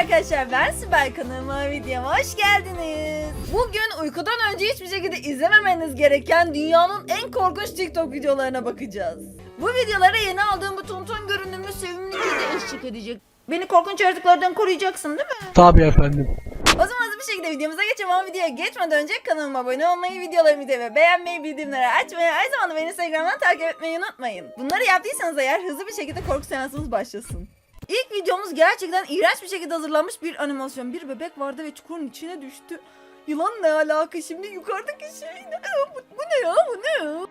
arkadaşlar ben Sibel kanalıma videoma hoş geldiniz. Bugün uykudan önce hiçbir şekilde izlememeniz gereken dünyanın en korkunç TikTok videolarına bakacağız. Bu videolara yeni aldığım bu tonton görünümlü sevimli kedi eşlik edecek. Beni korkunç yaratıklardan koruyacaksın değil mi? Tabii efendim. O zaman hızlı bir şekilde videomuza geçelim ama videoya geçmeden önce kanalıma abone olmayı, videolarımı izlemeyi ve beğenmeyi, bildirimleri açmayı, aynı zamanda beni Instagram'dan takip etmeyi unutmayın. Bunları yaptıysanız eğer hızlı bir şekilde korku seansımız başlasın. İlk videomuz gerçekten iğrenç bir şekilde hazırlanmış bir animasyon. Bir bebek vardı ve çukurun içine düştü. Yılan ne alaka şimdi yukarıdaki şey ne? Bu, bu ne ya bu ne ya?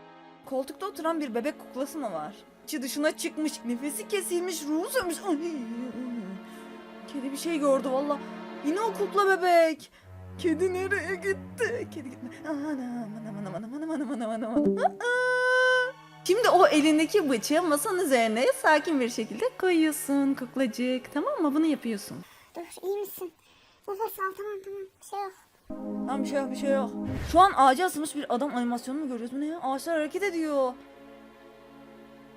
Koltukta oturan bir bebek kuklası mı var? İçi dışına çıkmış, nefesi kesilmiş, ruhu sönmüş. Kedi bir şey gördü valla. Yine o kukla bebek. Kedi nereye gitti? Kedi gitme. Anam anam anam anam anam anam anam anam. Aa! Şimdi o elindeki bıçağı masanın üzerine sakin bir şekilde koyuyorsun kuklacık. Tamam mı? Bunu yapıyorsun. Dur iyi misin? Nefes al tamam tamam bir şey yok. Tamam bir şey yok bir şey yok. Şu an ağaca asılmış bir adam animasyonu mu görüyoruz? Bu ne ya? Ağaçlar hareket ediyor.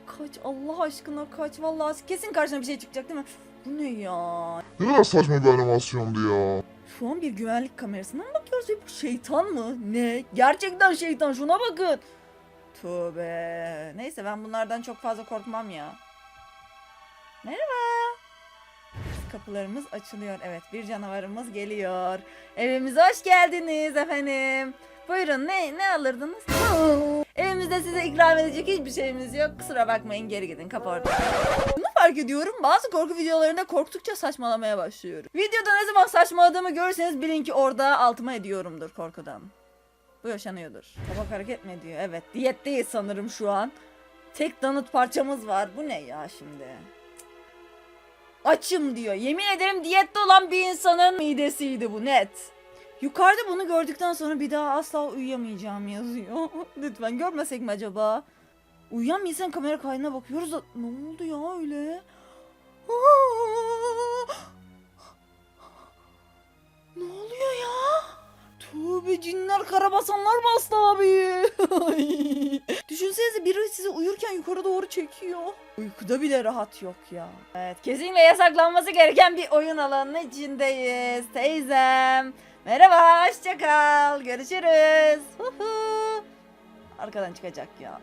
Kaç Allah aşkına kaç. Vallahi kesin karşına bir şey çıkacak değil mi? Bu ne ya? Ne kadar saçma bir animasyondu ya. Şu an bir güvenlik kamerasına mı bakıyoruz bu şeytan mı? Ne? Gerçekten şeytan şuna bakın. Tövbe. Neyse ben bunlardan çok fazla korkmam ya. Merhaba. Kapılarımız açılıyor. Evet bir canavarımız geliyor. Evimize hoş geldiniz efendim. Buyurun ne ne alırdınız? Evimizde size ikram edecek hiçbir şeyimiz yok. Kusura bakmayın geri gidin kapı orada. Bunu fark ediyorum. Bazı korku videolarında korktukça saçmalamaya başlıyorum. Videoda ne zaman saçmaladığımı görürseniz bilin ki orada altıma ediyorumdur korkudan. Bu yaşanıyordur. Tabak hareket mi ediyor? Evet. Diyetteyiz sanırım şu an. Tek donut parçamız var. Bu ne ya şimdi? Açım diyor. Yemin ederim diyette olan bir insanın midesiydi bu net. Yukarıda bunu gördükten sonra bir daha asla uyuyamayacağım yazıyor. Lütfen görmesek mi acaba? Uyuyan bir insan kamera kaydına bakıyoruz ne oldu ya öyle? Aa! Cinler karabasanlar bastı abi. Düşünsenize biri sizi uyurken yukarı doğru çekiyor. Uykuda bile rahat yok ya. Evet kesinlikle yasaklanması gereken bir oyun alanının içindeyiz. Teyzem. Merhaba hoşça kal. Görüşürüz. Arkadan çıkacak ya.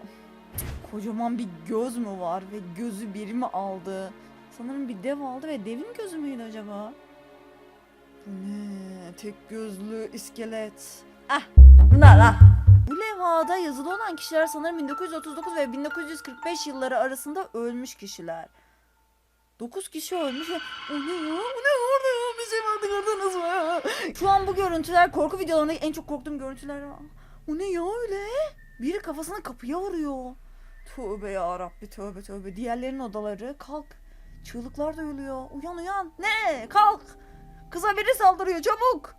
Kocaman bir göz mü var ve gözü biri mi aldı? Sanırım bir dev aldı ve devin gözü müydü acaba? Bu ne? Tek gözlü iskelet. Ah bunlar ah. Bu levhada yazılı olan kişiler sanırım 1939 ve 1945 yılları arasında ölmüş kişiler. 9 kişi ölmüş o ne ya? Bu ne ya? Bir şey vardı gördünüz mü? Şu an bu görüntüler korku videolarında en çok korktuğum görüntüler. O ne ya öyle? Biri kafasını kapıya vuruyor. Tövbe ya Rabbi tövbe tövbe. Diğerlerinin odaları kalk. Çığlıklar duyuluyor. Uyan uyan. Ne? Kalk. Kıza biri saldırıyor çabuk.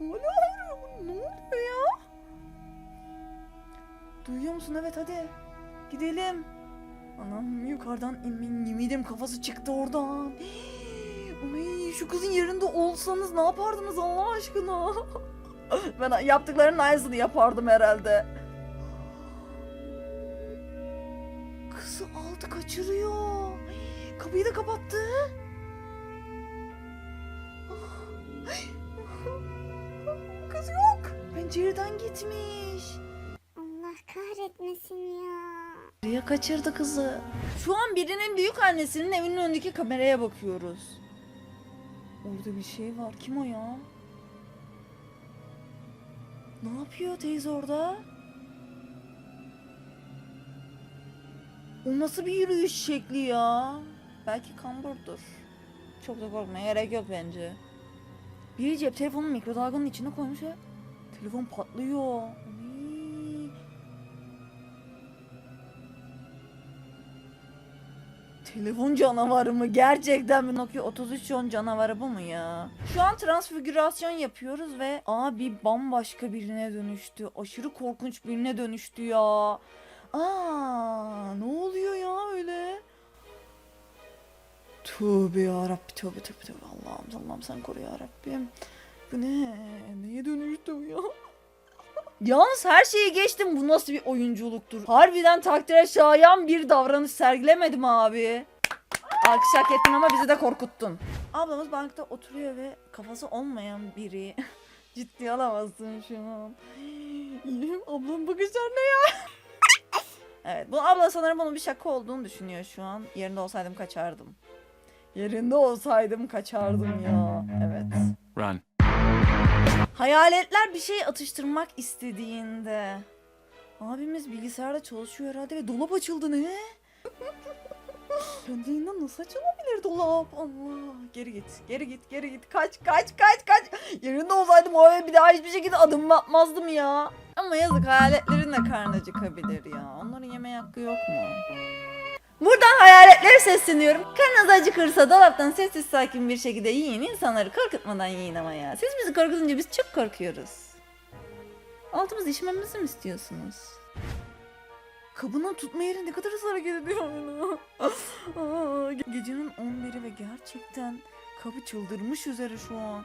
Ağrıyor. Ne oluyor ya? Duyuyor musun? Evet hadi. Gidelim. Anam yukarıdan emin yeminim kafası çıktı oradan. Ay, şu kızın yerinde olsanız ne yapardınız Allah aşkına? ben yaptıklarının aynısını yapardım herhalde. Kızı aldı kaçırıyor. Kapıyı da kapattı. Pencereden gitmiş. Allah kahretmesin ya. Buraya kaçırdı kızı. Şu an birinin büyük annesinin evinin önündeki kameraya bakıyoruz. Orada bir şey var. Kim o ya? Ne yapıyor teyze orada? O nasıl bir yürüyüş şekli ya? Belki kamburdur. Çok da korkmaya gerek yok bence. Biri cep telefonunu mikrodalganın içine koymuş ve telefon patlıyor. Telefon canavarı mı? Gerçekten mi? Nokia 3310 canavarı bu mu ya? Şu an transfigürasyon yapıyoruz ve abi bambaşka birine dönüştü. Aşırı korkunç birine dönüştü ya. Aa, ne oluyor ya öyle? Tövbe ya Rabbi tövbe tövbe tövbe Allah'ım Allah'ım sen koru ya Rabbim. Bu ne? Neye dönüştü bu ya? Yalnız her şeyi geçtim bu nasıl bir oyunculuktur. Harbiden takdire şayan bir davranış sergilemedim abi. Alkış hak ettin ama bizi de korkuttun. Ablamız bankta oturuyor ve kafası olmayan biri. Ciddi alamazsın şu an. İyiyim ablam bakışlar ne ya? evet bu abla sanırım bunun bir şaka olduğunu düşünüyor şu an. Yerinde olsaydım kaçardım. Yerinde olsaydım kaçardım ya. Evet. Run. Hayaletler bir şey atıştırmak istediğinde. Abimiz bilgisayarda çalışıyor herhalde ve dolap açıldı ne? Kendiliğinden nasıl açılabilir dolap? Allah. Geri git, geri git, geri git. Kaç, kaç, kaç, kaç. Yerinde olsaydım o eve bir daha hiçbir şekilde adım atmazdım ya. Ama yazık hayaletlerin de karnı acıkabilir ya. Onların yeme hakkı yok mu? Buradan hayaletlere sesleniyorum. Karnınız acıkırsa dolaptan sessiz sakin bir şekilde yiyin. İnsanları korkutmadan yiyin ama ya. Siz bizi korkutunca biz çok korkuyoruz. Altımız işmemizi mi istiyorsunuz? Kabının tutma yeri ne kadar. Aa, ge- Gecenin 11'i ve gerçekten kabı çıldırmış üzere şu an.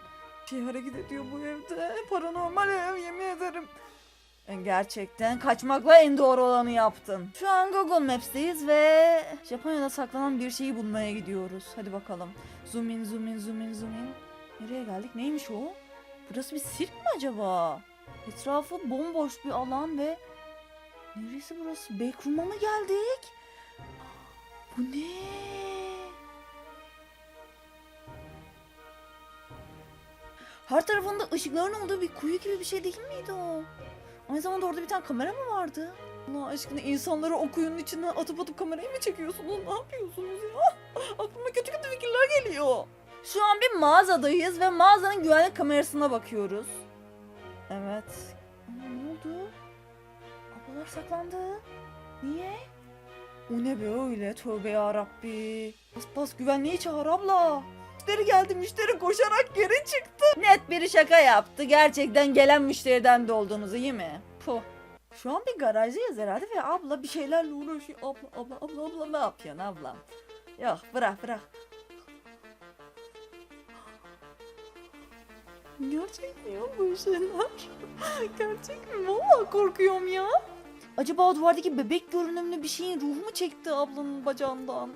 Şey hareket ediyor bu evde. Paranormal ev yemin ederim. E, Gerçekten kaçmakla en doğru olanı yaptın. Şu an Google Maps'teyiz ve Japonya'da saklanan bir şeyi bulmaya gidiyoruz. Hadi bakalım. Zoom in, zoom in, zoom in, zoom in. Nereye geldik? Neymiş o? Burası bir sirk mi acaba? Etrafı bomboş bir alan ve Neresi burası? Backroom'a mı geldik? Bu ne? Her tarafında ışıkların olduğu bir kuyu gibi bir şey değil miydi o? Aynı zamanda orada bir tane kamera mı vardı? Allah aşkına insanları o kuyunun içine atıp atıp kamerayı mı çekiyorsunuz? Ne yapıyorsunuz ya? Aklıma kötü kötü fikirler geliyor. Şu an bir mağazadayız ve mağazanın güvenlik kamerasına bakıyoruz. Evet. Ama ne oldu? Ablalar saklandı. Niye? O ne böyle? Tövbe yarabbi. Bas bas güvenliği çağır abla. Müşteri geldi müşteri koşarak geri çıktı. Net bir şaka yaptı. Gerçekten gelen müşteriden de olduğunuzu iyi mi? Puh. Şu an bir garajdayız herhalde ve abla bir şeylerle uğraşıyor. Abla abla abla abla ne yapıyorsun ablam? Yok bırak bırak. Gerçek mi ya bu şeyler? Gerçek mi? Vallahi korkuyorum ya. Acaba o duvardaki bebek görünümlü bir şeyin ruhu mu çekti ablanın bacağından?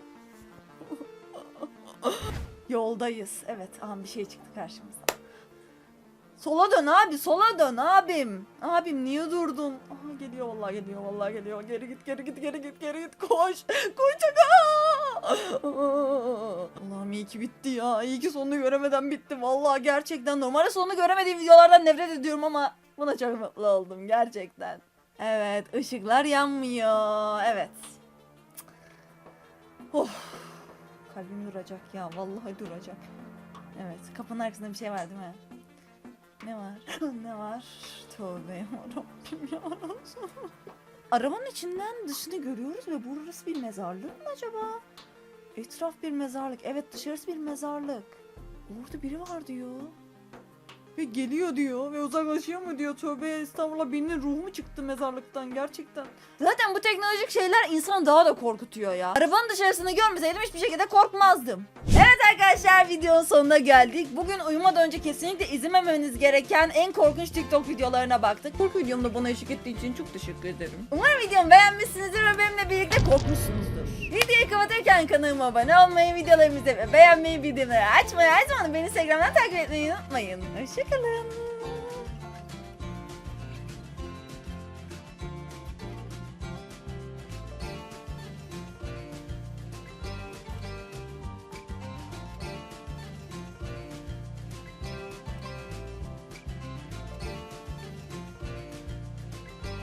Yoldayız. Evet, aha bir şey çıktı karşımıza. Sola dön abi, sola dön abim. Abim niye durdun? Aha geliyor vallahi geliyor vallahi geliyor. Geri git, geri git, geri git, geri git. Koş. Koş. Allah'ım iyi ki bitti ya. İyi ki sonunu göremeden bitti. Vallahi gerçekten normalde sonunu göremediğim videolardan nefret ediyorum ama buna çok mutlu oldum gerçekten. Evet, ışıklar yanmıyor. Evet. Oh. Kalbim duracak ya. Vallahi duracak. Evet, kapının arkasında bir şey var değil mi? Ne var? ne var? Tövbe yarabbim yarabbim. Arabanın içinden dışını görüyoruz ve burası bir mezarlık mı acaba? Etraf bir mezarlık. Evet dışarısı bir mezarlık. Orada biri var diyor. Ve geliyor diyor ve uzaklaşıyor mu diyor. Tövbe estağfurullah birinin ruhu mu çıktı mezarlıktan gerçekten. Zaten bu teknolojik şeyler insanı daha da korkutuyor ya. Arabanın dışarısını görmeseydim hiçbir şekilde korkmazdım. Evet arkadaşlar videonun sonuna geldik. Bugün uyumadan önce kesinlikle izlememeniz gereken en korkunç TikTok videolarına baktık. Korku videomda bana eşlik ettiği için çok teşekkür ederim. Umarım videomu beğenmişsinizdir ve benimle birlikte korkmuşsunuzdur. Videoyu kapatırken kanalıma abone olmayı, videolarımı izlemeyi, beğenmeyi, bildirimleri açmayı, her zaman beni Instagram'dan takip etmeyi unutmayın. Hoşçakalın.